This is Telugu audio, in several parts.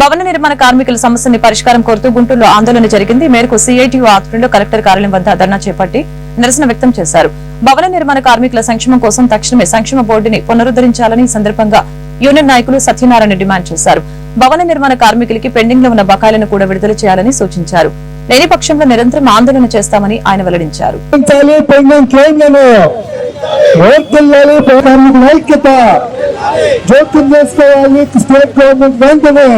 భవన నిర్మాణ కార్మికుల సమస్యని పరిష్కారం కోరుతూ గుంటూరులో ఆందోళన జరిగింది. మేరకు సిఐటియు ఆధ్వర్యంలో కలెక్టర్ కార్యాలయం వద్ద ధర్నా చేపట్టి నిరసన వ్యక్తం చేశారు. భవన నిర్మాణ కార్మికుల సంక్షేమం కోసం తక్షణమే సంక్షేమ బోర్డుని పునరుద్ధరించాలని ఈ సందర్భంగా యూనియన్ నాయకులు సత్యనారాయణ డిమాండ్ చేశారు. భవన నిర్మాణ కార్మికులకి పెండింగ్లో ఉన్న బకాయిలను కూడా విడుదల చేయాలని సూచించారు. లేని పక్షంలో నిరంతరం ఆందోళన చేస్తామని ఆయన వెల్లడించారు. ఐక్యత జోక్యం చేసుకోవాలి స్టేట్ గవర్నమెంట్ వెంటనే.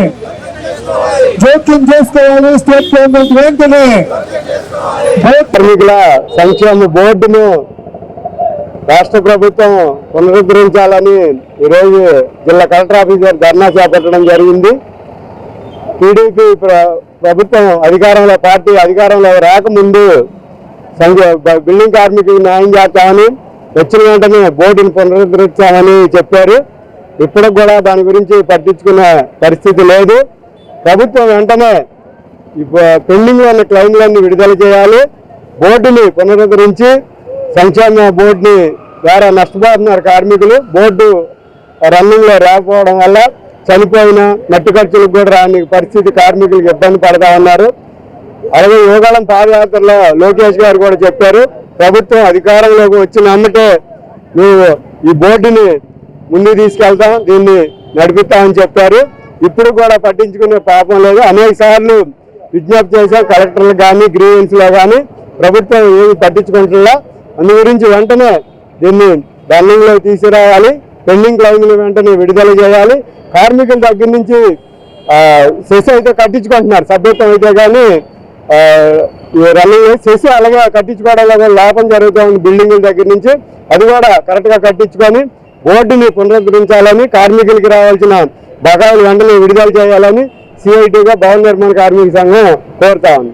జోక్యం చేసుకోవాలి స్టేట్ గవర్నమెంట్ వెంటనే కార్మికుల సంక్షేమ బోర్డును రాష్ట్ర ప్రభుత్వం పునరుద్ధరించాలని ఈరోజు జిల్లా కలెక్టర్ ఆఫీస్ ధర్నా చేపట్టడం జరిగింది. టీడీపీ ప్రభుత్వం అధికారంలో పార్టీ అధికారంలో రాకముందు బిల్డింగ్ కార్మికులకు న్యాయం చేస్తామని వచ్చిన వెంటనే బోర్డును పునరుద్ధరించామని చెప్పారు. ఇప్పటికి కూడా దాని గురించి పట్టించుకునే పరిస్థితి లేదు. ప్రభుత్వం వెంటనే పెండింగ్ ఉన్న క్లైమ్లన్నీ విడుదల చేయాలి. బోర్డుని పునరుద్ధరించి సంక్షేమ బోర్డుని ద్వారా నష్టపోతున్నారు కార్మికులు. బోర్డు రన్నింగ్లో రాకపోవడం వల్ల చనిపోయిన మట్టి ఖర్చులకు కూడా రాని పరిస్థితి కార్మికులకు ఇబ్బంది పడతా ఉన్నారు. అలాగే యోగాళం పాదయాత్రలో లోకేష్ గారు కూడా చెప్పారు ప్రభుత్వం అధికారంలోకి వచ్చిన అమ్మటే నువ్వు ఈ బోర్డుని ముందు తీసుకెళ్తాం దీన్ని నడిపిస్తామని చెప్పారు. ఇప్పుడు కూడా పట్టించుకునే పాపం లేదు. అనేక సార్లు విజ్ఞప్తి చేశాం కలెక్టర్లు కానీ గ్రీవెన్స్లో కానీ ప్రభుత్వం ఏమి పట్టించుకుంటున్నా. అందు గురించి వెంటనే దీన్ని రన్నింగ్ తీసుకురావాలి. పెండింగ్ క్లైమ్లు వెంటనే విడుదల చేయాలి. కార్మికుల దగ్గర నుంచి సెస్ అయితే కట్టించుకుంటున్నారు. సభ్యత్వం అయితే కానీ రన్నింగ్ సెస్ అలాగే కట్టించుకోవడం లాభం జరుగుతూ ఉంది బిల్డింగుల దగ్గర నుంచి. అది కూడా కరెక్ట్గా కట్టించుకొని బోర్డుని పునరుద్ధరించాలని కార్మికులకి రావాల్సిన బకాయిలు వెంటనే విడుదల చేయాలని సిఐటిగా భవన నిర్మాణ కార్మిక సంఘం కోరుతా ఉంది.